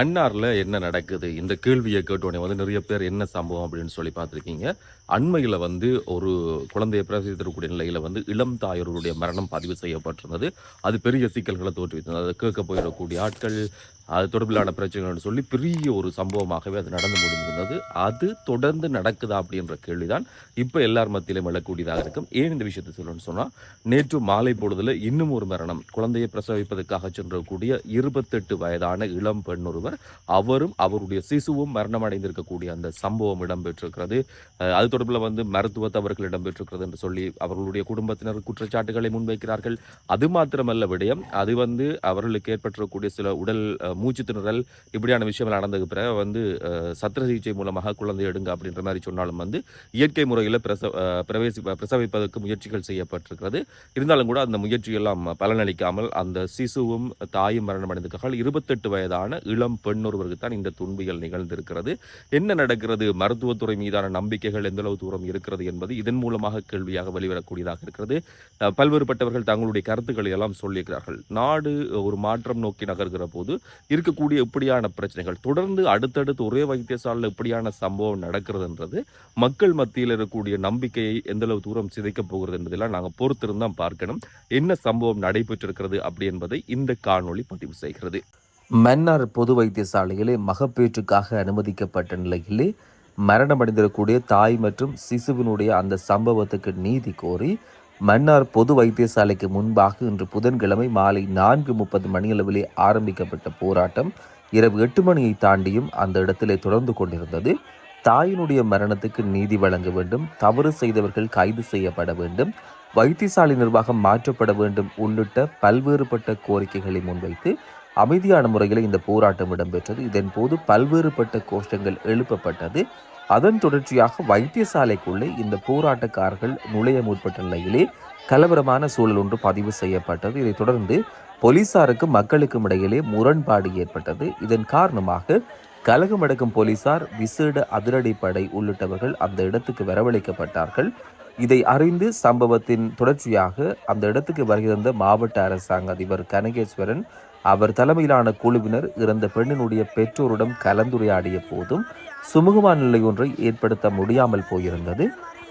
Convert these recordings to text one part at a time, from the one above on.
மன்னாரில் என்ன நடக்குது? இந்த கேள்வியை கேட்டோடனே வந்து நிறைய பேர் என்ன சம்பவம் அப்படின்னு சொல்லி பார்த்துருக்கீங்க. அண்மையில் வந்து ஒரு குழந்தையை பிரசவித்திருக்கக்கூடிய நிலையில் வந்து இளம் தாயருடைய மரணம் பதிவு செய்யப்பட்டிருந்தது. அது பெரிய சிக்கல்களை தோற்றுவித்தது. அதை கேட்க போயிடக்கூடிய ஆட்கள் அது தொடர்பிலான பிரச்சனைகள்னு சொல்லி பெரிய ஒரு சம்பவமாகவே அது நடந்து முடிந்திருந்தது அது தொடர்ந்து நடக்குதா அப்படின்ற கேள்விதான் இப்போ எல்லார் மத்தியிலும் எழக்கூடியதாக இருக்கும். ஏன் இந்த விஷயத்தை சொல்லணும்னு சொன்னால் நேற்று மாலை பொழுதில் இன்னும் ஒரு மரணம். குழந்தையை பிரசவிப்பதற்காக சென்றக்கூடிய இருபத்தெட்டு வயதான இளம் பெண் ஒருவர் அவரும் அவருடைய சிசுவும் மரணம் அடைந்திருக்கக்கூடிய அந்த சம்பவம் இடம்பெற்றிருக்கிறது. அது தொடர்பில் வந்து மருத்துவ தவறுகள் இடம்பெற்றிருக்கிறது என்று சொல்லி அவர்களுடைய குடும்பத்தினர் குற்றச்சாட்டுகளை முன்வைக்கிறார்கள். அது மாத்திரமல்ல விடயம் அது வந்து அவர்களுக்கு ஏற்பட்டிருக்கக்கூடிய சில உடல் மூச்சு திணறல் இப்படியான விஷயங்கள் நடந்தது பிறகு வந்து சத்திர சிகிச்சை மூலமாக குழந்தை எடுங்க அப்படின்ற மாதிரி சொன்னாலும் வந்து இயற்கை முறையில் பிரச பிரவேசி பிரசவிப்பதற்கு முயற்சிகள் செய்யப்பட்டிருக்கிறது. இருந்தாலும் கூட அந்த முயற்சியெல்லாம் பலனளிக்காமல் அந்த சிசுவும் தாயும் மரணம் அடைந்திருக்கார்கள் இருபத்தெட்டு வயதான இளம் பெண் ஒருவருக்கு தான் இந்த துன்பியல் நிகழ்ந்திருக்கிறது. என்ன நடக்கிறது? மருத்துவத்துறை மீதான நம்பிக்கைகள் எந்தளவு தூரம் இருக்கிறது என்பது இதன் மூலமாக கேள்வியாக வெளிவரக்கூடியதாக இருக்கிறது. பல்வேறுபட்டவர்கள் தங்களுடைய கருத்துக்களை எல்லாம் சொல்லியிருக்கிறார்கள். நாடு ஒரு மாற்றம் நோக்கி நகர்கிற போது இருக்கக்கூடிய இப்படியான பிரச்சனைகள் தொடர்ந்து அடுத்தடுத்து ஒரே வைத்தியசாலையில் இப்படியான சம்பவம் நடக்கிறதுன்றது மக்கள் மத்தியில் இருக்கக்கூடிய நம்பிக்கையை எந்த அளவு தூரம் சிதைக்கப் போகிறது என்பதெல்லாம் நாங்கள் பொறுத்திருந்தான் பார்க்கணும். என்ன சம்பவம் நடைபெற்றிருக்கிறது அப்படி என்பதை இந்த காணொளி பதிவு செய்கிறது. மன்னார் பொது வைத்தியசாலையிலே மகப்பேற்றுக்காக அனுமதிக்கப்பட்ட நிலையிலே மரணமடைந்திருக்கக்கூடிய தாய் மற்றும் சிசுவினுடைய அந்த சம்பவத்துக்கு நீதி கோரி மன்னார் பொது வைத்தியசாலைக்கு முன்பாக இன்று புதன்கிழமை மாலை நான்கு முப்பது மணியளவிலே ஆரம்பிக்கப்பட்ட போராட்டம் இரவு எட்டு மணியை தாண்டியும் அந்த இடத்திலே தொடர்ந்து கொண்டிருந்தது. தாயினுடைய மரணத்துக்கு நீதி வழங்க வேண்டும் தவறு செய்தவர்கள் கைது செய்யப்பட வேண்டும் வைத்தியசாலை நிர்வாகம் மாற்றப்பட வேண்டும் உள்ளிட்ட பல்வேறுபட்ட கோரிக்கைகளை முன்வைத்து அமைதியான முறையில் இந்த போராட்டம் இடம்பெற்றது. இதன் போது பல்வேறுபட்ட கோஷங்கள் எழுப்பப்பட்டது. அதன் தொடர்ச்சியாக வைத்தியசாலைக்குள்ளே இந்த போராட்டக்காரர்கள் நுழைய முற்பட்ட நிலையிலே கலவரமான சூழல் ஒன்று பதிவு செய்யப்பட்டது. இதைத் தொடர்ந்து போலீசாருக்கும் மக்களுக்கும் இடையிலே முரண்பாடு ஏற்பட்டது. இதன் காரணமாக கலகமடக்கும் போலீசார் விசேட அதிரடிப்படை உள்ளிட்டவர்கள் அந்த இடத்துக்கு வரவழைக்கப்பட்டார்கள். இதை அறிந்து சம்பவத்தின் தொடர்ச்சியாக அந்த இடத்துக்கு வருகிறந்த மாவட்ட அரசாங்க அதிபர் கனகேஸ்வரன் அவர் தலைமையிலான குழுவினர் இறந்த பெண்ணினுடைய பெற்றோருடன் கலந்துரையாடிய போதும் சுமூகமான நிலை ஒன்றை ஏற்படுத்த முடியாமல் போயிருந்தது.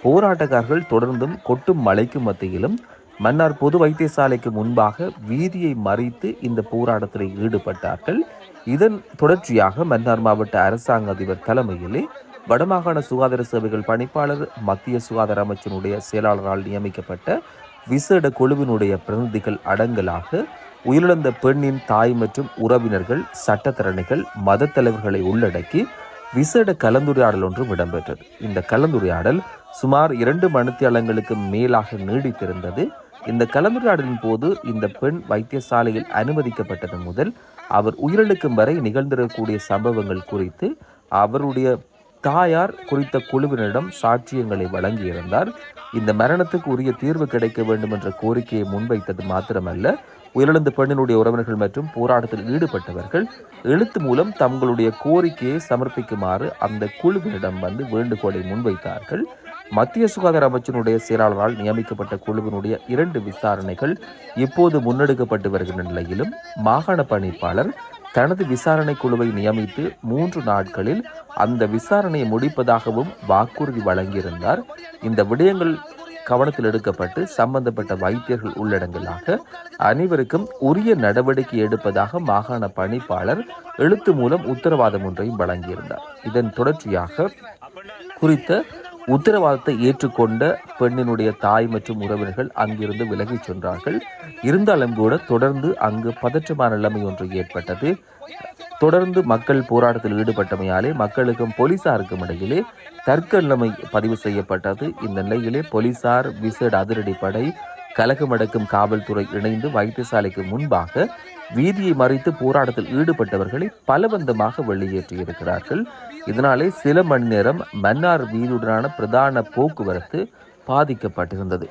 போராட்டக்காரர்கள் தொடர்ந்தும் கொட்டும் மழைக்கு மத்தியிலும் மன்னார் பொது வைத்தியசாலைக்கு முன்பாக வீதியை மறித்து இந்த போராட்டத்தில் ஈடுபட்டார்கள். இதன் தொடர்ச்சியாக மன்னார் மாவட்ட அரசாங்க அதிபர் தலைமையிலே வடமாகாண சுகாதார சேவைகள் பணிப்பாளர் மத்திய சுகாதார அமைச்சனுடைய செயலாளரால் நியமிக்கப்பட்ட விசேட குழுவினுடைய பிரதிநிதிகள் அடங்கலாக உயிரிழந்த பெண்ணின் தாய் மற்றும் உறவினர்கள் சட்டத்தரணிகள் மதத் தலைவர்களை உள்ளடக்கி விசேட கலந்துரையாடல் ஒன்றும் இடம்பெற்றது. இந்த கலந்துரையாடல் சுமார் இரண்டு மணித்தியாலங்களுக்கு மேலாக நீடித்திருந்தது. இந்த கலந்துரையாடலின் போது இந்த பெண் வைத்தியசாலையில் அனுமதிக்கப்பட்டது முதல் அவர் உயிரிழக்கும் வரை நிகழ்ந்திருக்கக்கூடிய சம்பவங்கள் குறித்து அவருடைய தாயார் குறித்த குழுவினரிடம் சாட்சியங்களை வழங்கியிருந்தார். இந்த மரணத்துக்கு உரிய தீர்வு கிடைக்க வேண்டும் என்ற கோரிக்கையை முன்வைத்தது மாத்திரமல்ல உயிரிழந்த பெண்ணினுடைய உறவினர்கள் மற்றும் போராட்டத்தில் ஈடுபட்டவர்கள் எழுத்து மூலம் தங்களுடைய கோரிக்கையை சமர்ப்பிக்குமாறு அந்த குழுவினிடம் வந்து வேண்டுகோளை முன்வைத்தார்கள். மத்திய சுகாதார அமைச்சனுடைய செயலாளரால் நியமிக்கப்பட்ட குழுவினுடைய இரண்டு விசாரணைகள் இப்போது முன்னெடுக்கப்பட்டு வருகின்ற நிலையிலும் மாகாண பணிப்பாளர் தனது விசாரணை குழுவை நியமித்து மூன்று நாட்களில் அந்த விசாரணையை முடிப்பதாகவும் வாக்குறுதி வழங்கியிருந்தார். இந்த விடயங்கள் கவனத்தில் எடுக்கப்பட்டு சம்பந்தப்பட்ட வைத்தியர்கள் உள்ளடங்கலாக அனைவருக்கும் உரிய நடவடிக்கை எடுப்பதாக மாகாண பணிப்பாளர் எழுத்து மூலம் உத்தரவாதம் ஒன்றையும் வழங்கியிருந்தார். இதன் தொடர்ச்சியாக குறித்த உத்தரவாதத்தை ஏற்றுக்கொண்ட பெண்ணினுடைய தாய் மற்றும் உறவினர்கள் அங்கிருந்து விலகிச் சென்றார்கள். இருந்தாலும் கூட தொடர்ந்து அங்கு பதற்றமான நிலைமை ஒன்று ஏற்பட்டது. தொடர்ந்து மக்கள் போராட்டத்தில் ஈடுபட்டமையாலே மக்களுக்கும் போலீசாருக்கும் இடையிலே தர்க்க பதிவு செய்யப்பட்டது. இந்த நிலையிலே போலீசார் விசேட அதிரடிப்படை கலகமடக்கும் காவல்துறை இணைந்து வைத்தியசாலைக்கு முன்பாக வீதியை மறைத்து போராட்டத்தில் ஈடுபட்டவர்களை பலவந்தமாக வெளியேற்றியிருக்கிறார்கள். இதனாலே சில மணி நேரம் மன்னார் வீதியுடனான பிரதான போக்குவரத்து பாதிக்கப்பட்டிருந்தது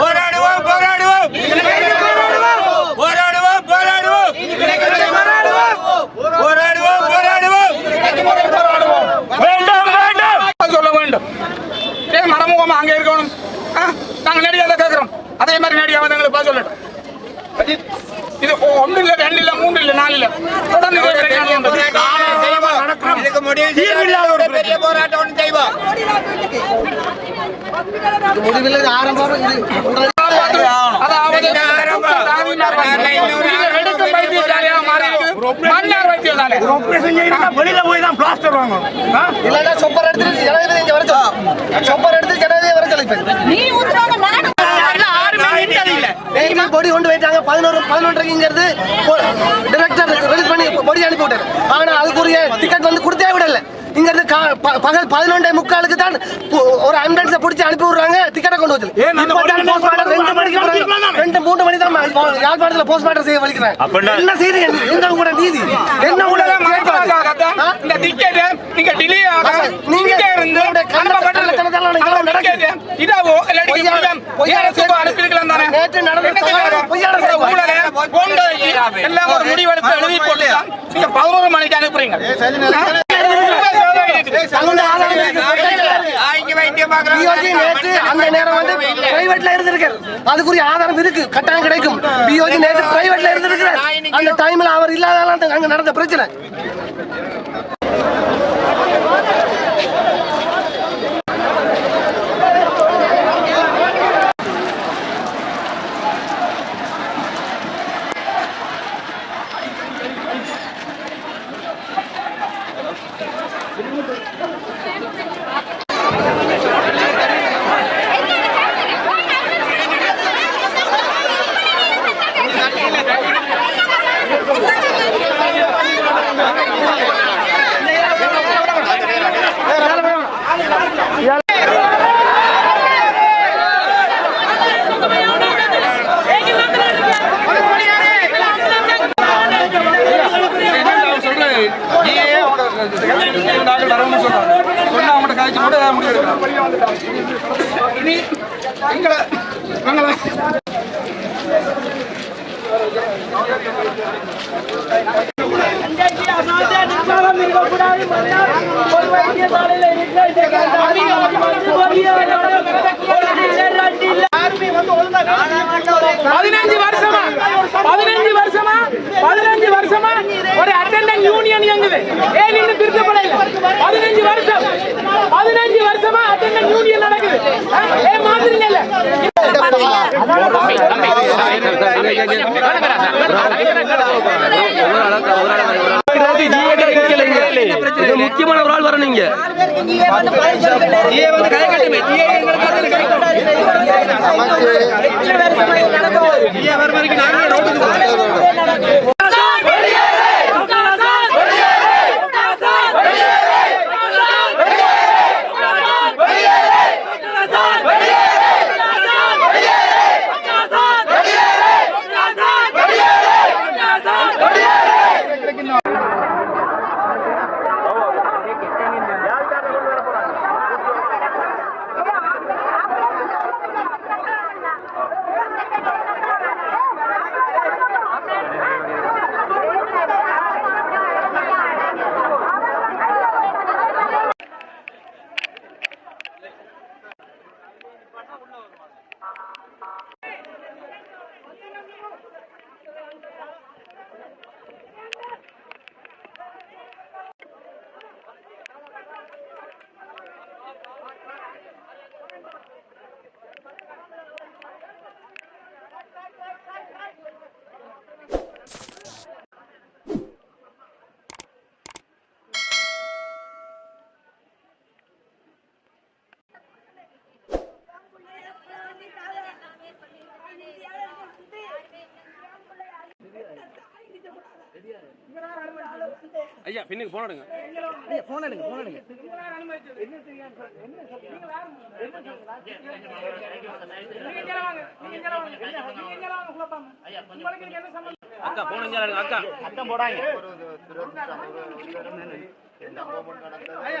போராடுவோம் போராடுவோம் போராடுவோம் போராடுவோம் போராடுவோம் போராடுவோம் வேண்டாம் வேண்டாம் சொல்ல வேண்டும் இது ஒன்று இல்ல ரெண்டு இல்ல மூன்று இல்ல நாலு இல்ல தொடர்ந்து பெரிய போராட்டம் செய்வோம் அதாவது இந்த ஆரம்பம். வைத்தியசாலை வெளியில போய் தான் பிளாஸ்டர் வாங்கணும். இல்லைன்னா சொப்பர் எடுத்துட்டு ஜனாதிபதி இங்க வர சொல்லு சொப்பர் எடுத்து ஜனாதிபதி வர சொல்லு இப்ப. நீ ஊத்துறாங்க பொடி கொண்டு போயிட்டாங்க. பதினோரு இருந்து டிரெக்டர் ரிலீஸ் பண்ணி பொடி அனுப்பி விட்டாரு. ஆனா அதுக்குரிய டிக்கெட் வந்து கொடுத்தே விடல. இங்க இருந்து கா- ப- பகல் பதினொன்றே முக்காலுக்கு தான் ஒரு ஆம்புலன்ஸை பிடிச்சி அனுப்பி விடுறாங்க டிக்கெட்டை கொண்டு வந்து ரெண்டு மணிக்கு ரெண்டு மூணு மணி தான் யாழ்ப்பாணத்துல போஸ்ட்மார்ட்டம் செய்ய வலிக்கிறேன். என்ன செய்தி என்ன கூட நீதி? என்ன கூட இந்த டிக்கெட் நீங்க டிலே ஆக நீங்க இருந்து நடக்குது. இதாவோ? அனுப்பியிருக்கலாம் தானே? நேற்று நடந்த எல்லாம் ஒரு முடிவெடுத்து எழுதி போட்டு நீங்க பதினோரு மணிக்கு அனுப்புறீங்க. அந்த நேரம் வந்து பிரைவேட்ல இருந்திருக்காரு. அதுக்குரிய ஆதாரம் இருக்கு. கட்டாயம் கிடைக்கும். பிஓஜி நேற்று பிரைவேட்ல இருந்திருக்கிறார். அந்த டைம்ல அவர் இல்லாதால அங்க நடந்த பிரச்சனை. இனி எங்களை எங்களை பதினஞ்சு வருஷமா பதினஞ்சு வருஷமா பதினஞ்சு வருஷமா ஒரு அட்டெண்டன்ட் யூனியன் இயங்குது ஏன் இன்னும் திருத்தப்படல பதினஞ்சு வருஷம் பதினஞ்சு வருஷமா அட்டெண்டன்ட் யூனியன் நடக்குது ஆ? ஏன் மாத்திரங்க இல்ல முக்கியமான ஒரு ஆள் வரணும் இங்க ஐயா பின்னுக்கு போன் எடுங்க. அக்கா போன் எங்க எடுங்க. அக்கா அக்கா. போடாங்க. வாயில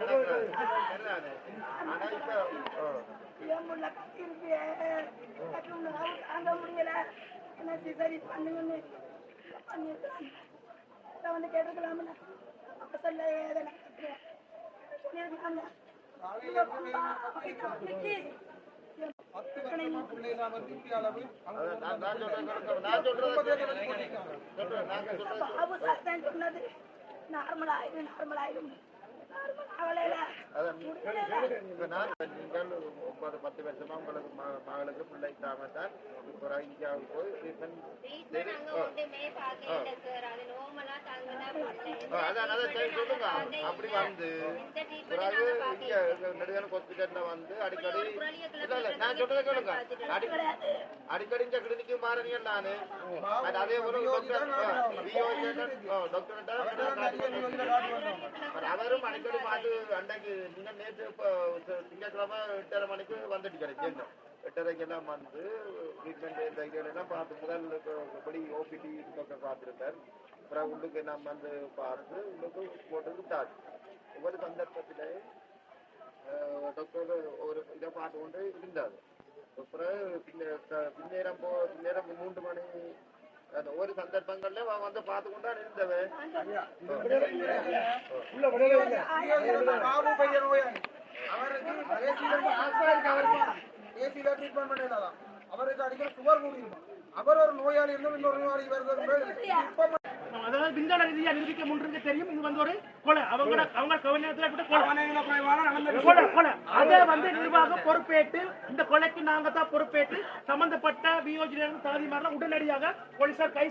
என் புள்ள கத்திருக்கு. கத்தி ஒண்ணு அவு- முடியல என்ன சரி பண்ணுங்கன்னு பண்ணிருக்காங்க வந்து கேட்டுக்கலாம்ல அப்ப சொல்ல ஏதனா நார்மல் நார்மல் நார்மல் ஒன்பது பத்து வருஷமா உங்களுக்கு மகளுக்கு பிள்ளை இல்லாம தான் இப்போ இந்தியாவுக்கு போய் அது அதான் சொல்லுங்க. அப்படி வந்து பிறகு இங்க நெடுகணக்கு ஹாஸ்பிட்டல்ல வந்து அடிக்கடி ஒரு இல்ல இல்ல நான் சொல்றதை கேளுங்க. அடி- அடிக்கடி இந்த கிளினிக்கு மாறினீங்க நானு. அது அதே ஒரு டாக்டர் டாக்டர் அவரும் அடிக்கடி பார்த்து அன்றைக்கு முன்ன நேற்று இப்போ திங்கட்கிழமை எட்டரை மணிக்கு வந்துட்டு கிடைக்கும் எட்டரைக்கு எல்லாம் வந்து ட்ரீட்மெண்ட் எல்லாம் பார்த்து முதல் படி ஓபிடி டாக்டர் பார்த்துருந்தார் அப்புறம் உள்ளுக்கு நம்ம வந்து பார்த்து உள்ளுக்கு போட்டு விட்டார் ஒவ்வொரு சந்தர்ப்பத்திலே டாக்டர் ஒரு இதை பார்த்து கொண்டு இருந்தார். அப்புறம் பின்னேரம் போ பின்னேரம் ஒரு சந்தர்ப்பங்கள்ல அவன் வந்து பார்த்து கொண்டு அவருக்கு. ஏசியில ட்ரீட்மெண்ட் பண்ணிடலாம். அவருக்கு அடிக்கடி சுகர் கூடியிருமா அவர் ஒரு நோயாளி இருந்தும் இன்னொரு நோயாளி வருது அதாவது விஞ்ஞான ரீதியா நிரூபிக்க முன்னிருந்து தெரியும். இது வந்து ஒரு கொலை. அவங்க அவங்க கவனத்துல கூட கொலை. கொலை கொலை. அதை வந்து நிர்வாகம் பொறுப்பேற்று இந்த கொலைக்கு நாங்க தான் பொறுப்பேற்று சம்பந்தப்பட்ட பியோஜிலிருந்து தாதிமாரெல்லாம் உடனடியாக போலீசார் கை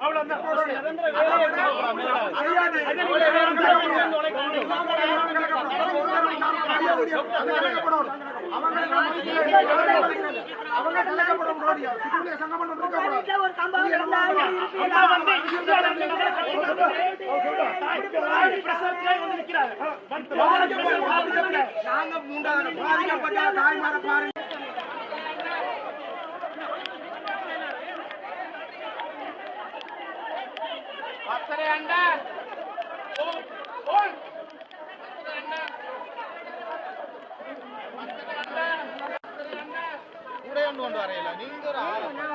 நடந்தா நாங்க மூன்றாவது பாதிக்கப்பட்ட தாய்மார பாருங்க பத்தரை அண்டா ஓ ஓ கூட கொண்டு கொண்டு வரையில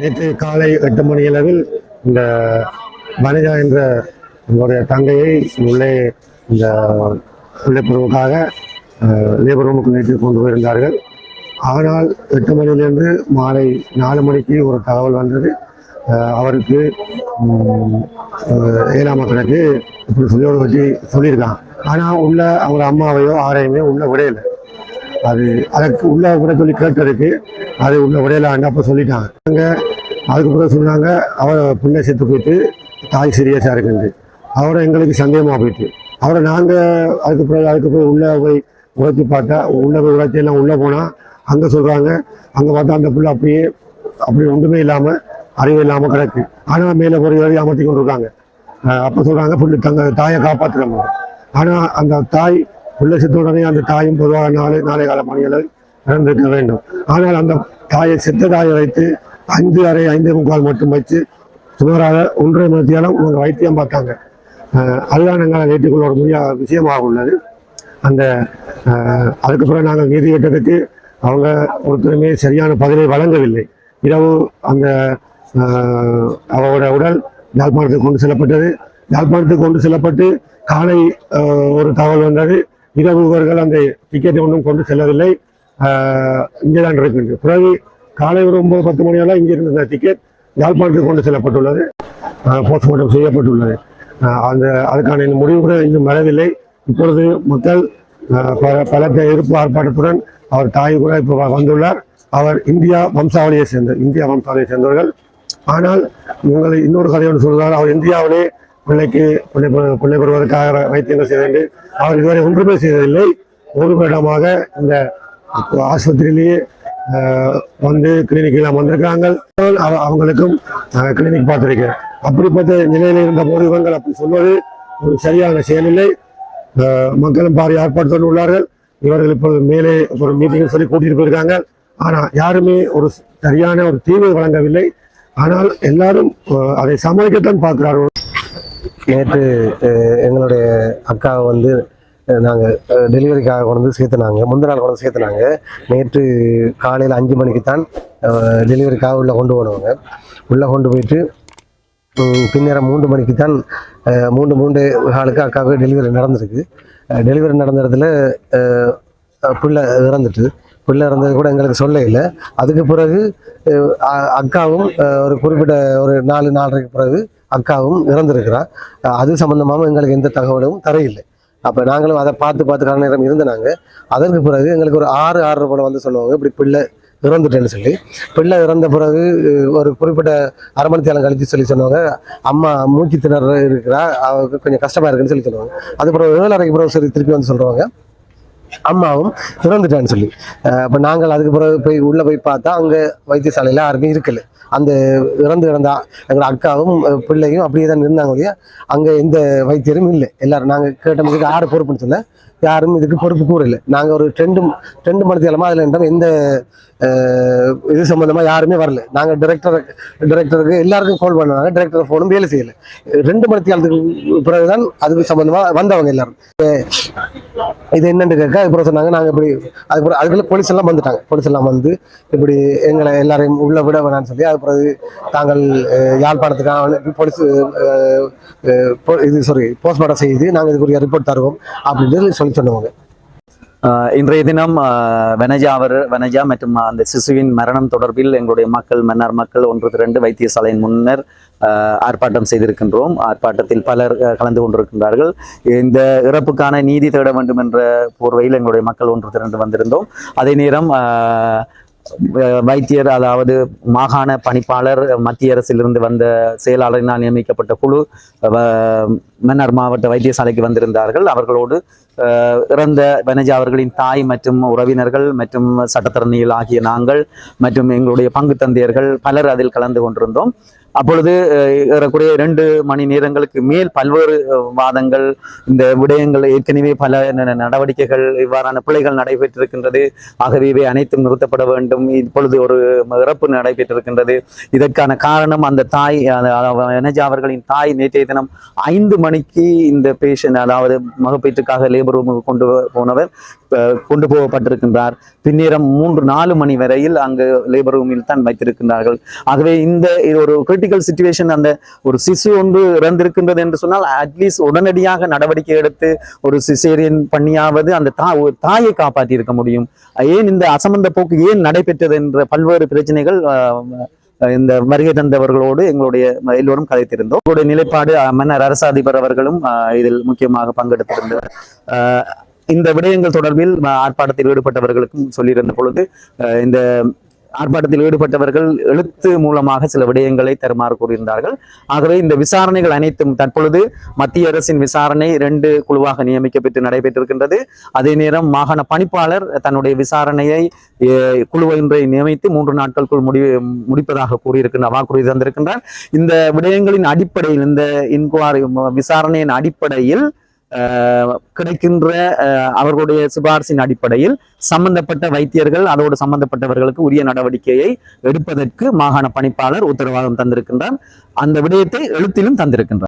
நேற்று காலை எட்டு மணி அளவில் இந்த வனிதா என்ற உங்களுடைய தங்கையை உள்ளே இந்த உள்ளிப்புறவுக்காக லேபர் ரூமுக்கு நேற்று கொண்டு போயிருந்தார்கள். ஆனால் எட்டு மணியிலிருந்து மாலை நாலு மணிக்கு ஒரு தகவல் வந்தது. அவருக்கு ஏழாம் மக்களுக்கு இப்படி சொல்லியோடு வச்சு சொல்லியிருக்காங்க ஆனால் உள்ள அவங்க அம்மாவையோ ஆரையுமே உள்ள விடையில அது அதற்கு உள்ள விட சொல்லி கேட்டதுக்கு அது உள்ள விடையில அப்போ சொல்லிட்டாங்க. அங்கே அதுக்கு பிறகு சொன்னாங்க அவரை பிள்ளை செத்து போயிட்டு தாய் சீரியஸாக இருக்குது அவரை எங்களுக்கு சந்தேகமாக போயிட்டு. அவரை நாங்கள் அதுக்கு பிறகு அதுக்கு பிறகு உள்ளே போய் உழைச்சி பார்த்தா உள்ளே போய் உழைச்சி எல்லாம் உள்ளே போனால் அங்கே சொல்கிறாங்க அங்கே பார்த்தா அந்த பிள்ளை அப்படியே அப்படி ஒன்றுமே இல்லாமல் அறிவு இல்லாமல் கிடக்கு. ஆனால் மேலே ஒரு வரை அமர்த்தி கொண்டு இருக்காங்க அப்போ சொல்கிறாங்க பிள்ளை தங்க தாயை காப்பாற்றுறாங்க ஆனால் அந்த தாய் உள்ளசத்துடனே அந்த தாயும் பொதுவாக நாளை நாளை கால பணிகளை நடந்திருக்க வேண்டும். ஆனால் அந்த தாயை செத்த தாயை வைத்து ஐந்து அரை ஐந்து முக்கால் மட்டும் வச்சு சுமாராக ஒன்றரை மத்தியாலும் இவங்க வைத்தியம் பார்த்தாங்க. அதுதான் எங்களால் ஏற்றுக்கொள்ள ஒரு முடியாத விஷயமாக உள்ளது. அந்த அதுக்கு அதுக்கப்புறம் நாங்கள் நீதி கேட்டதுக்கு அவங்க ஒருத்தருமே சரியான பதிலை வழங்கவில்லை. இரவு அந்த அவரோட உடல் யாழ்ப்பாணத்துக்கு கொண்டு செல்லப்பட்டது. யாழ்ப்பாணத்துக்கு கொண்டு செல்லப்பட்டு காலை ஒரு தகவல் வந்தது. இரவுவர்கள் அந்த டிக்கெட்டை ஒன்றும் கொண்டு செல்லவில்லை. இங்கே தான் இருக்கின்றது பிறகு காலை ஒரு ஒன்பது பத்து மணியெல்லாம் இங்கே இருந்த டிக்கெட் யாழ்ப்பாணத்துக்கு கொண்டு செல்லப்பட்டுள்ளது. போஸ்ட்மார்ட்டம் செய்யப்பட்டுள்ளது. அந்த அதுக்கான இந்த முடிவு கூட இன்னும் வரவில்லை. இப்பொழுது மக்கள் பல பல பலத்த எதிர்ப்பு ஆர்ப்பாட்டத்துடன் அவர் தாய் கூட இப்போ வந்துள்ளார். அவர் இந்தியா வம்சாவளியை சேர்ந்த இந்தியா வம்சாவளியை சேர்ந்தவர்கள். ஆனால் உங்களை இன்னொரு கதை ஒன்று சொல்கிறார் அவர் இந்தியாவிலே பிள்ளைக்கு பிள்ளை பிள்ளை பெறுவதற்காக வைத்தியங்கள் செய்ய வேண்டும் அவர் இதுவரை ஒன்றுமே செய்ததில்லை. ஒரு வருடமாக இந்த ஆஸ்பத்திரியிலேயே வந்து கிளினிக்கெல்லாம் வந்திருக்காங்க அவங்களுக்கும் அவங்களுக்கும் கிளினிக் பார்த்துருக்கேன் அப்படிப்பட்ட நிலையில் இருந்த போது இவங்கள் அப்படி சொல்வது ஒரு சரியான செயலில்லை. மக்களும் பாரு ஆர்ப்பாட்டத்தோடு உள்ளார்கள். இவர்கள் இப்பொழுது மேலே ஒரு மீட்டிங் சொல்லி கூட்டிட்டு போயிருக்காங்க. ஆனால் யாருமே ஒரு சரியான ஒரு தீர்வு வழங்கவில்லை. ஆனால் எல்லாரும் அதை சமாளிக்கத்தான் பார்க்கிறார்கள். நேற்று எங்களுடைய அக்காவை வந்து நாங்கள் டெலிவரிக்காக கொண்டு வந்து சேர்த்துனாங்க. முந்தின நாள் கொண்டு வந்து சேர்த்துனாங்க. நேற்று காலையில் அஞ்சு மணிக்கு தான் டெலிவரிக்காக உள்ளே கொண்டு போனவங்க. உள்ளே கொண்டு போயிட்டு பின்னேரம் மூன்று மணிக்கு தான் மூன்று மூன்று காலுக்கு அக்காவுக்கு டெலிவரி நடந்திருக்கு. டெலிவரி நடந்த இடத்துல பிள்ளை இறந்துட்டு பிள்ளை இறந்தது கூட எங்களுக்கு சொல்ல இல்லை. அதுக்கு பிறகு அக்காவும் ஒரு குறிப்பிட்ட ஒரு நாலு நாலரைக்கு பிறகு அக்காவும் இறந்திருக்கிறா. அது சம்மந்தமாகவும் எங்களுக்கு எந்த தகவலும் தரையில்லை. அப்போ நாங்களும் அதை பார்த்து பார்த்து கால நேரம் இருந்தாங்க அதற்கு பிறகு எங்களுக்கு ஒரு ஆறு ஆறு போல வந்து சொல்லுவாங்க. இப்படி பிள்ளை இறந்துட்டேன்னு சொல்லி. பிள்ளை இறந்த பிறகு ஒரு குறிப்பிட்ட அரை மணி தேலம் கழித்து சொல்லி சொன்னாங்க அம்மா மூச்சு திணற இருக்கிறா அவருக்கு கொஞ்சம் கஷ்டமாக இருக்குன்னு சொல்லி சொல்லுவாங்க. அதுக்கப்புறம் ஏழரைக்கு பிறகு சரி திருப்பி வந்து சொல்கிறாங்க அம்மாவும் இறந்துட்டான்னு சொல்லி. அப்போ நாங்கள் அதுக்கு பிறகு போய் உள்ளே போய் பார்த்தா அங்கே வைத்தியசாலையில் யாருமே இருக்கலை. அந்த இறந்து கிடந்த எங்களோட அக்காவும் பிள்ளையும் அப்படியே தான் இருந்தாங்க ஒழிய அங்கே எந்த வைத்தியரும் இல்லை. எல்லாரும் நாங்கள் கேட்டதுக்கு யார் பொறுப்புன்னு சொல்ல யாரும் இதுக்கு பொறுப்பு கூறல. நாங்கள் ஒரு ரெண்டு ரெண்டு மணி தேலமாக அதில் இருந்தோம் எந்த இது சம்மந்தமாக யாருமே வரல. நாங்கள் டிரெக்டர் டிரெக்டருக்கு எல்லாருக்கும் கால் பண்ணாங்க. டிரெக்டர் ஃபோனும் வேலை செய்யலை. ரெண்டு மணி பிறகு பிறகுதான் அதுக்கு சம்மந்தமாக வந்தவங்க எல்லாரும். இது என்னென்னு கேட்க அப்புறம் சொன்னாங்க நாங்கள் இப்படி அதுக்கப்புறம் அதுக்குள்ளே போலீஸ் எல்லாம் வந்துட்டாங்க. போலீஸ் எல்லாம் வந்து இப்படி எங்களை எல்லாரையும் உள்ளே விட வேணாம்னு சொல்லி அது பிறகு தாங்கள் யாழ்ப்பாணத்துக்கான போலீஸ் போ- இது சாரி போஸ்ட்மார்ட்டம் செய்து நாங்கள் இதுக்குரிய ரிப்போர்ட் தருவோம் அப்படின்னு சொல்லி சொன்னவங்க. இன்றைய தினம் வெனஜா வனஜா அவர் வனஜா மற்றும் அந்த சிசுவின் மரணம் தொடர்பில் எங்களுடைய மக்கள் மன்னர் மக்கள் ஒன்று திரண்டு வைத்தியசாலையின் முன்னர் ஆர்ப்பாட்டம் செய்திருக்கின்றோம். ஆர்ப்பாட்டத்தில் பலர் கலந்து கொண்டிருக்கின்றார்கள். இந்த இறப்புக்கான நீதி தேட வேண்டும் என்ற போர்வையில் எங்களுடைய மக்கள் ஒன்று திரண்டு வந்திருந்தோம். அதே நேரம் ஆஹ் வைத்தியர் அதாவது மாகாண பணிப்பாளர் மத்திய அரசிலிருந்து வந்த செயலாளரினால் நியமிக்கப்பட்ட குழு வ- மாவட்ட வைத்தியசாலைக்கு வந்திருந்தார்கள். அவர்களோடு இறந்த வனஜா அவர்களின் தாய் மற்றும் உறவினர்கள் மற்றும் சட்டத்தரணிகள் ஆகிய நாங்கள் மற்றும் எங்களுடைய பங்கு தந்தையர்கள் பலர் அதில் கலந்து கொண்டிருந்தோம். அப்பொழுது ஏறக்குறைய இரண்டு மணி நேரங்களுக்கு மேல் பல்வேறு வாதங்கள் இந்த விடயங்கள் ஏற்கனவே பல நடவடிக்கைகள் இவ்வாறான பிள்ளைகள் நடைபெற்றிருக்கின்றது. ஆகவே இவை அனைத்தும் நிறுத்தப்பட வேண்டும். இப்பொழுது ஒரு இறப்பு நடைபெற்றிருக்கின்றது. இதற்கான காரணம் அந்த தாய் எனஜா அவர்களின் தாய் நேற்றைய தினம் ஐந்து மணிக்கு இந்த பேஷண்ட் அதாவது மகப்பீட்டுக்காக லேபர் ரூமுக்கு கொண்டு போனவர் கொண்டு போகப்பட்டிருக்கின்றார். பின்னேரம் மூன்று நாலு மணி வரையில் அங்கு லேபர் ரூமில் தான் வைத்திருக்கின்றார்கள். ஆகவே இந்த இது ஒரு கிரிட்டிக்கல் சுச்சுவேஷன் அந்த ஒரு சிசு ஒன்று இறந்திருக்கின்றது என்று சொன்னால் அட்லீஸ்ட் உடனடியாக நடவடிக்கை எடுத்து ஒரு சிசேரியன் பண்ணியாவது அந்த தா தாயை காப்பாற்றி இருக்க முடியும். ஏன் இந்த அசம்பந்த போக்கு ஏன் நடைபெற்றது என்ற பல்வேறு பிரச்சனைகள் இந்த வருகை தந்தவர்களோடு எங்களுடைய எல்லோரும் கதைத்திருந்தோம். உங்களுடைய நிலைப்பாடு மன்னர் அரசாதிபர் அவர்களும் இதில் முக்கியமாக பங்கெடுத்திருந்தார் ஆஹ், இந்த விடயங்கள் தொடர்பில் ஆர்ப்பாட்டத்தில் ஈடுபட்டவர்களுக்கும் சொல்லியிருந்த பொழுது இந்த ஆர்ப்பாட்டத்தில் ஈடுபட்டவர்கள் எழுத்து மூலமாக சில விடயங்களை தருமாறு கூறியிருந்தார்கள். ஆகவே இந்த விசாரணைகள் அனைத்தும் தற்பொழுது மத்திய அரசின் விசாரணை இரண்டு குழுவாக நியமிக்கப்பட்டு நடைபெற்றிருக்கின்றது. அதே நேரம் மாகாண பணிப்பாளர் தன்னுடைய விசாரணையை குழுவொன்றை நியமித்து மூன்று நாட்களுக்குள் முடி முடிப்பதாக கூறியிருக்கின்ற வாக்குறுதி தந்திருக்கின்றார். இந்த விடயங்களின் அடிப்படையில் இந்த இன்குவாரி விசாரணையின் அடிப்படையில் கிடைக்கின்ற அவர்களுடைய சிபாரிசின் அடிப்படையில் சம்பந்தப்பட்ட வைத்தியர்கள் அதோடு சம்பந்தப்பட்டவர்களுக்கு உரிய நடவடிக்கையை எடுப்பதற்கு மாகாண பணிப்பாளர் உத்தரவாதம் தந்திருக்கின்றார். அந்த விடயத்தை எழுத்திலும் தந்திருக்கின்றார்.